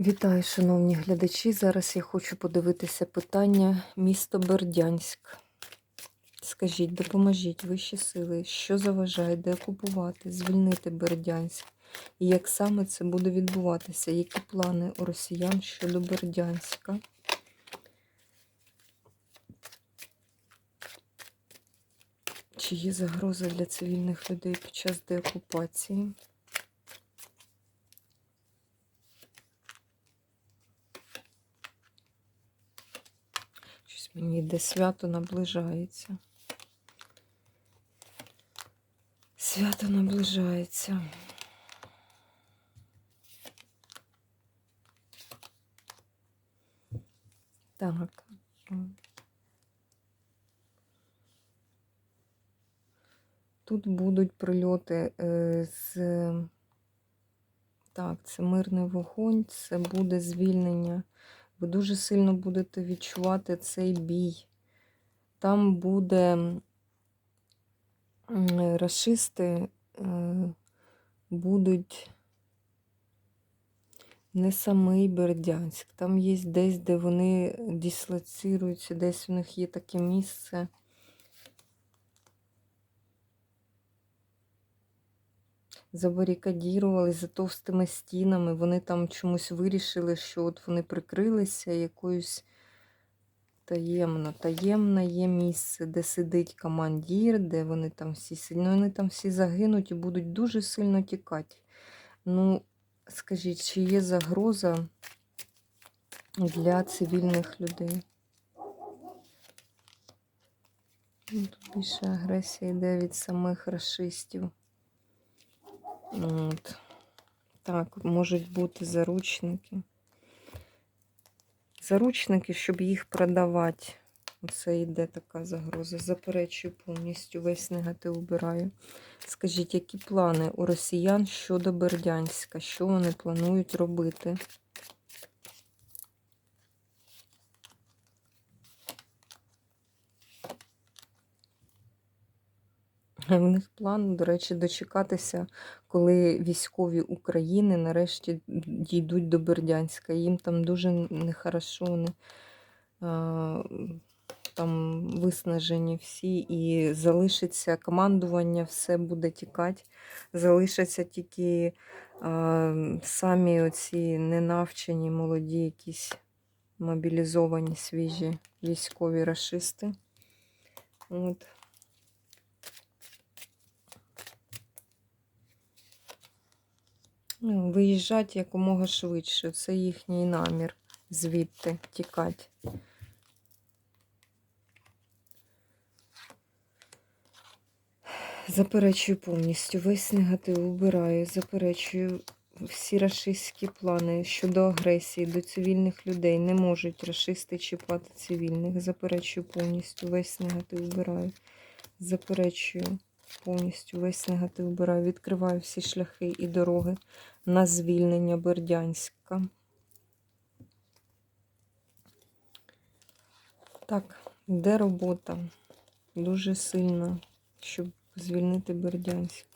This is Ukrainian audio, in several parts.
Вітаю, шановні глядачі. Зараз я хочу подивитися питання місто Бердянськ. Скажіть, допоможіть вищі сили, що заважає деокупувати, звільнити Бердянськ? І як саме це буде відбуватися? Які плани у росіян щодо Бердянська? Чи є загроза для цивільних людей під час деокупації? Йде свято наближається. Свято наближається. Так. Тут будуть прильоти е, з. Так, це мирний вогонь, це буде звільнення. Ви дуже сильно будете відчувати цей бій. Там буде расисти е, будуть не самий Бердянськ. Там є десь, де вони дислоціруються, десь у них є таке місце. Забарикадірували за товстими стінами. Вони там чомусь вирішили, що от вони прикрилися якоюсь таємно. Таємне є місце, де сидить командир, де вони там всі сильно. Вони там всі загинуть і будуть дуже сильно тікати. Ну, скажіть, чи є загроза для цивільних людей? Ну, Тут більше агресія йде від самих расистів. От. Так, можуть бути заручники. Заручники, щоб їх продавати. Оце йде така загроза. Заперечую повністю весь негатив убираю. Скажіть, які плани у росіян щодо Бердянська? Що вони планують робити? В них план, до речі, дочекатися, коли військові України нарешті дійдуть до Бердянська. Їм там дуже нехорошо, вони там виснажені всі, і залишиться командування, все буде тікати. Залишаться тільки а, самі оці ненавчені, молоді, якісь мобілізовані свіжі військові рашисти. От. Виїжджати якомога швидше. Це їхній намір звідти тікати. Заперечую повністю. Весь негатив убираю. Заперечую всі рашистські плани щодо агресії до цивільних людей. Не можуть рашисти чіпати цивільних. Заперечую повністю. Весь негатив убираю. Заперечую повністю весь негатив вбираю, відкриваю всі шляхи і дороги на звільнення Бердянська. Так, де робота? Дуже сильна, щоб звільнити Бердянськ.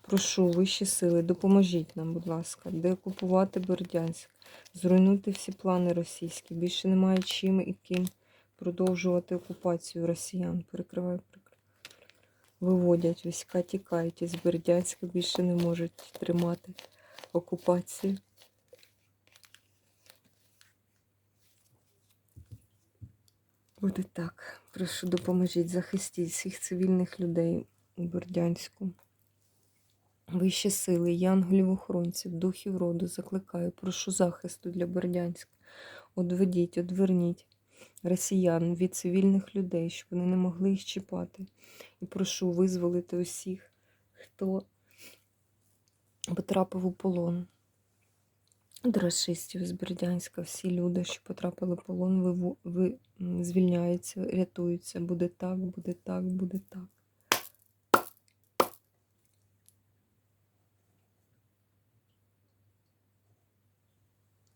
Прошу вищі сили, допоможіть нам, будь ласка, де окупувати Бердянськ, зруйнуйте всі плани російські. Більше немає чим і ким продовжувати окупацію росіян. Перекриваю. Виводять війська, тікають із Бердянська, більше не можуть тримати окупацію. Буде так. Прошу допоможіть, захистіть всіх цивільних людей у Бердянську. Вищі сили, янголів охоронців, духів роду закликаю, прошу захисту для Бердянська. Одведіть, одверніть росіян від цивільних людей, щоб вони не могли їх чіпати. І прошу визволити усіх, хто потрапив у полон. До расистів з Бердянська, всі люди, що потрапили в полон, ви, ви звільняються, рятуються. Буде так, буде так, буде так.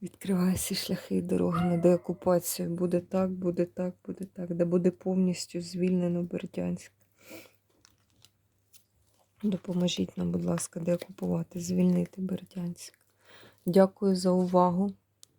Відкриває всі шляхи і дороги на деокупацію. Буде так, буде так, буде так, де буде повністю звільнено Бердянськ. Допоможіть нам, будь ласка, деокупувати, звільнити Бердянськ. Дякую за увагу.